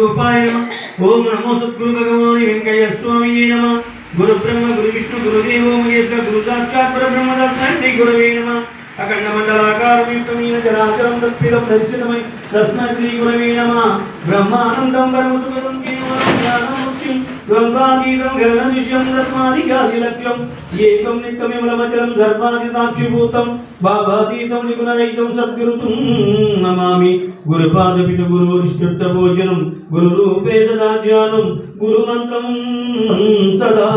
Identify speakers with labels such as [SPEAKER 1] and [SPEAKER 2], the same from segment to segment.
[SPEAKER 1] గురురూపాయ నమ ఓం నమో సద్గురు భగవాన్ వెంకయ్య స్వామి నమ గురు బ్రహ్మ గురు విష్ణు గురుదేవో మహేశ్వర గురు సాక్షాత్ పరబ్రహ్మ దత్తాత్రి గురువే నమ అఖండ మండలా విష్ణువీన జరాగ్రం తత్పిదం దర్శనమై తస్మై గురవే నమ బ్రహ్మానందం పరమసుఖం కేవలం గంగాగీతం గగనదిశ్యం ధర్మాధికారిలక్ష్యం ఏకం నిత్యమిమలవచనం ధర్మాధితాక్షిభూతం బాబాతీతం నిగుణరహితం సద్గురుతుం నమామి గురుపాదపిత గురువరిష్ఠుత్త భోజనం గురురూపే సదా ధ్యానం గురుమంత్రం సదా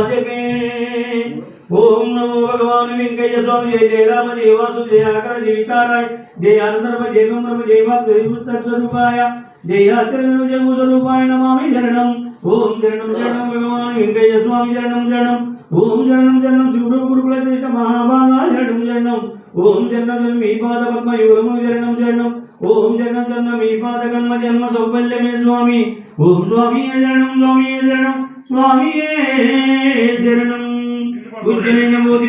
[SPEAKER 1] నమో భగవాన్ వెంకయ్య స్వామి జయ జయరామ జయవాసు జయాకర జయవికారాయ జయానందరమ జయమంద్రమ జయవాస్తరిపుస్తక స్వరూపాయ జయాత్రము జయము స్వరూపాయ నమామి శరణం ఓం శరణం శరణం భగవాన్ వెంకయ్య స్వామి శరణం శరణం ఓం శరణం శరణం శివుడు గురుకుల శ్రేష్ఠ మహాభాగా శరణం శరణం ఓం శరణం జన్మ మీ పాద పద్మ యుగము శరణం శరణం ఓం జన్మ జన్మ మీ పాద జన్మ స్వామి ఓం స్వామి స్వామి స్వామి శరణం ఉజ్జయిన మోది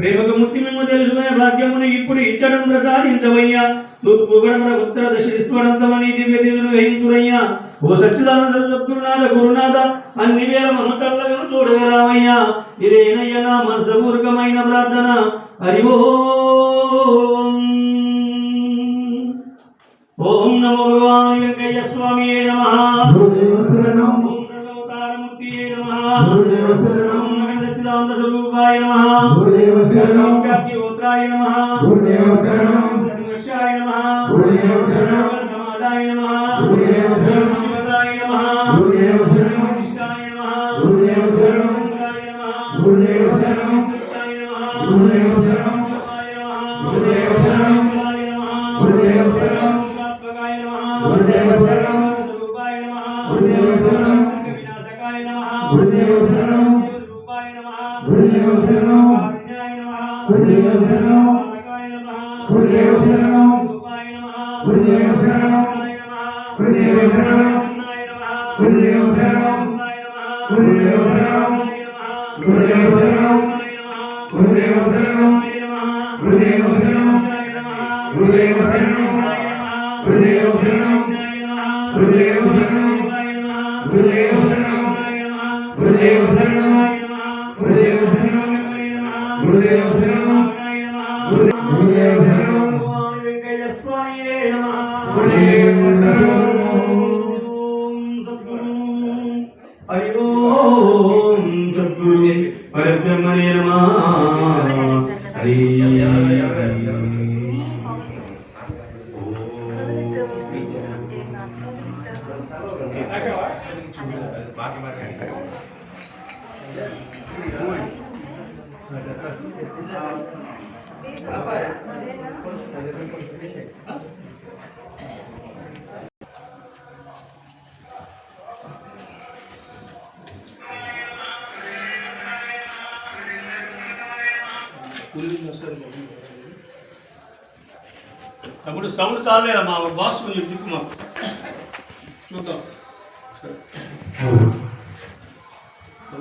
[SPEAKER 1] ప్రేమకు ముక్తి మేము తెలుసుకునే భాగ్యమును ఇప్పుడు ఇచ్చడం ప్రసాదించవయ్యా తూర్పు పొగడం ఉత్తర దశిస్తమని దివ్య దేవుని గ్రహించురయ్యా ఓ సచ్చిదానంద సద్గురునాథ గురునాథ అన్ని వేల మమ్మ చల్లగను చూడగరామయ్యా ఇదేనయ్య నా మనసపూర్వకమైన ప్రార్థన హరి నమో భగవాన్ వెంకయ్య స్వామి నమ శరణం అవతారమూర్తి
[SPEAKER 2] నమ శరణం
[SPEAKER 1] సచ్చిదానంద స్వరూపాయ
[SPEAKER 2] నమ శరణం
[SPEAKER 1] అగ్నిహోత్రాయ
[SPEAKER 2] నమ శరణం
[SPEAKER 1] సంఘర్షాయ నమ శరణం సమాధాయ నమ శరణం శివతాయ నమ
[SPEAKER 2] శరణం నిష్ఠాయ
[SPEAKER 1] నమ శరణం శరణం
[SPEAKER 2] శరణం గురుదేవ శరణం
[SPEAKER 1] గురుదేవ శరణం గురుదేవ శరణం గురుదేవ శరణం గురుదేవ శరణం గురుదేవ శరణం
[SPEAKER 2] గురుదేవ శరణం గురుదేవ శరణం
[SPEAKER 1] గురుదేవ శరణం గురుదేవ శరణం గురుదేవ శరణం
[SPEAKER 2] గురుదేవ శరణం గురుదేవ శరణం గురుదేవ శరణం గురుదేవ ഗുരുദേവ ശരണം
[SPEAKER 1] ഗുരുദേവ ശരണം ഗുരുദേവ ശരണം
[SPEAKER 2] ഗുരുദേവ
[SPEAKER 1] ശരണം ഗുരുദേവ ശരണം പരബ്രഹ്മണേ നമ ഹരി ബാക്കി
[SPEAKER 3] తమ్ముడు సౌండ్ చాలేదమ్మా బాక్స్ కొంచెం దిక్కు మాకు చూద్దాం